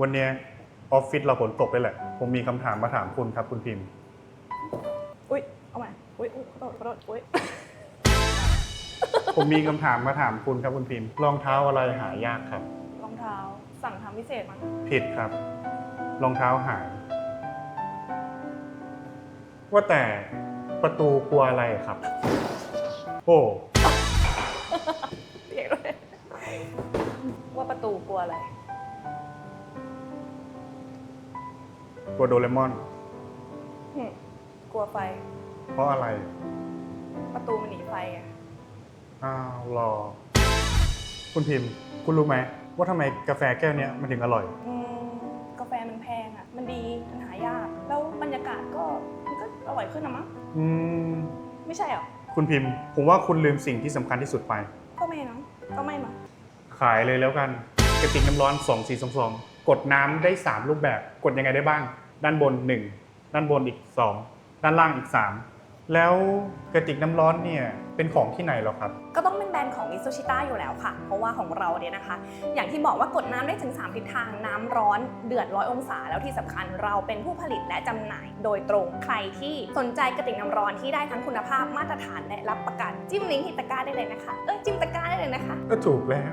วันเนี้ยออฟฟิศเราฝนตกเลยแหละ ผมมีคำถามมาถามคุณครับคุณพิมพ์ อุ้ย เอาใหม่อุ้ยอุ๊ยขอโทษขอโทษอุ้ย ผมมีคำถามมาถามคุณครับคุณพิมพ์ รองเท้าอะไรหายากครับ รองเท้า สั่งทำพิเศษมั้งผิดครับ รองเท้าหาย ว่าแต่ประตูกลัวอะไรครับ โอ้ เรียกเลยว่าประตูกลัวอะไร กลัวโดเรมอน หึกลัวไฟ เพราะอะไร ประตูมันหนีไฟไงอ้าวรอ คุณพิมพ์ คุณรู้ไหม ว่าทำไมกาแฟแก้วเนี้ยมันถึงอร่อย อืมกาแฟมันแพงอะ มันดี มันหายาก แล้วบรรยากาศก็มันก็อร่อยขึ้นนะมั้ง อืม ไม่ใช่เหรอ คุณพิมพ์ ผมว่าคุณลืมสิ่งที่สำคัญที่สุดไป ก็ไม่นะก็ไม่มาขายเลยแล้วกัน กระติกน้ำร้อน 2 4 2 2 กดน้ำได้ 3 รูปแบบ กดยังไงได้บ้าง ด้านบน 1 ด้านบนอีก 2 ด้านล่างอีก 3 แล้วกระติกน้ำร้อนเนี่ยเป็นของที่ไหนเหรอครับ ก็ต้องเป็นแบรนด์ของ i s u s h i t a อยู่แล้วค่ะ เพราะว่าของเราเนี่ยนะคะ อย่างที่บอกว่ากดน้ำได้ถึง 3 ทิศทางน้ำร้อนเดือดร้อยองศา แล้วที่สำคัญเราเป็นผู้ผลิตและจำหน่ายโดยตรงใครที่สนใจกระติกน้ำร้อนที่ได้ทั้งคุณภาพมาตรฐานและรับประกัน จิ้มลิงก์ที่ตะกร้าได้เลยนะคะ เอ้ยจิ้มตะกร้าได้เลยนะคะ ก็ถูกแล้ว